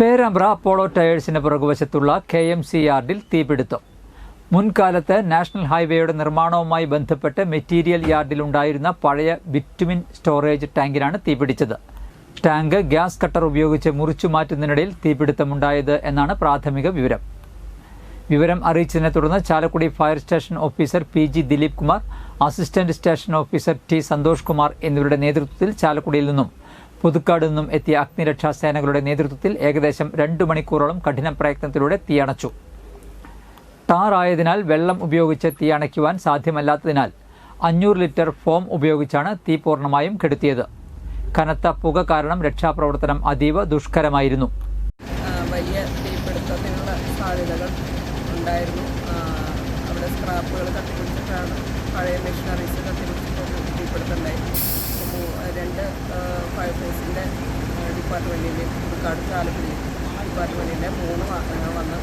Perambra Apollo ടയേഴ്സിന് പുറകുവശത്തുള്ള K M C യാർഡിൽ തീപിടുത്തം. മുൻകാലത്ത് നാഷണൽ ഹൈവേയുടെ നിർമ്മാണവുമായി ബന്ധപ്പെട്ട് മെറ്റീരിയൽ യാർഡിൽ ഉണ്ടായിരുന്ന പഴയ ബിറ്റുമിൻ സ്റ്റോറേജ് ടാങ്കിലാണ് തീപിടിച്ചത്. ടാങ്ക് ഗ്യാസ് കട്ടർ ഉപയോഗിച്ച് മുറിച്ചു മാറ്റുന്നതിനിടയിൽ തീപിടുത്തമുണ്ടായത് എന്നാണ് പ്രാഥമിക വിവരം. വിവരം അറിയിച്ചതിനെ തുടർന്ന് Chalakudy fire station officer P G Dileep Kumar assistant station officer T Santhosh Kumar എന്നിവരുടെ നേതൃത്വത്തിൽ ചാലക്കുടിയിൽ നിന്നും പുതുക്കാട് നിന്നും എത്തിയ അഗ്നിരക്ഷാ സേനകളുടെ നേതൃത്വത്തിൽ ഏകദേശം രണ്ടു മണിക്കൂറോളം കഠിന പ്രയത്നത്തിലൂടെ തീയണച്ചു ടാറായതിനാൽ വെള്ളം ഉപയോഗിച്ച് തീയണയ്ക്കുവാൻ സാധ്യമല്ലാത്തതിനാൽ അഞ്ഞൂറ് ലിറ്റർ ഫോം ഉപയോഗിച്ചാണ് തീ പൂർണമായും കെടുത്തിയത്. കനത്ത പുക കാരണം രക്ഷാപ്രവർത്തനം അതീവ ദുഷ്കരമായിരുന്നു. വലിയ തീപിടുത്തത്തിനുള്ള സാധ്യതകൾ ഉണ്ടായിരുന്നു. അവിടെ സ്ക്രാപ്പുകൾ കത്തിപ്പിടിച്ചിട്ടാണ് പഴയ മെഷീനറീസ് കത്തിപ്പിടിച്ചിട്ടൊരു ഫയർഫോഴ്സിന്റെ ഡിപ്പാർട്ട്മെന്റിന്റെയും പുതുക്കാട് ചാലക്കുടി ഡിപ്പാർട്ട്മെന്റിന്റെ മൂന്ന് വന്ന്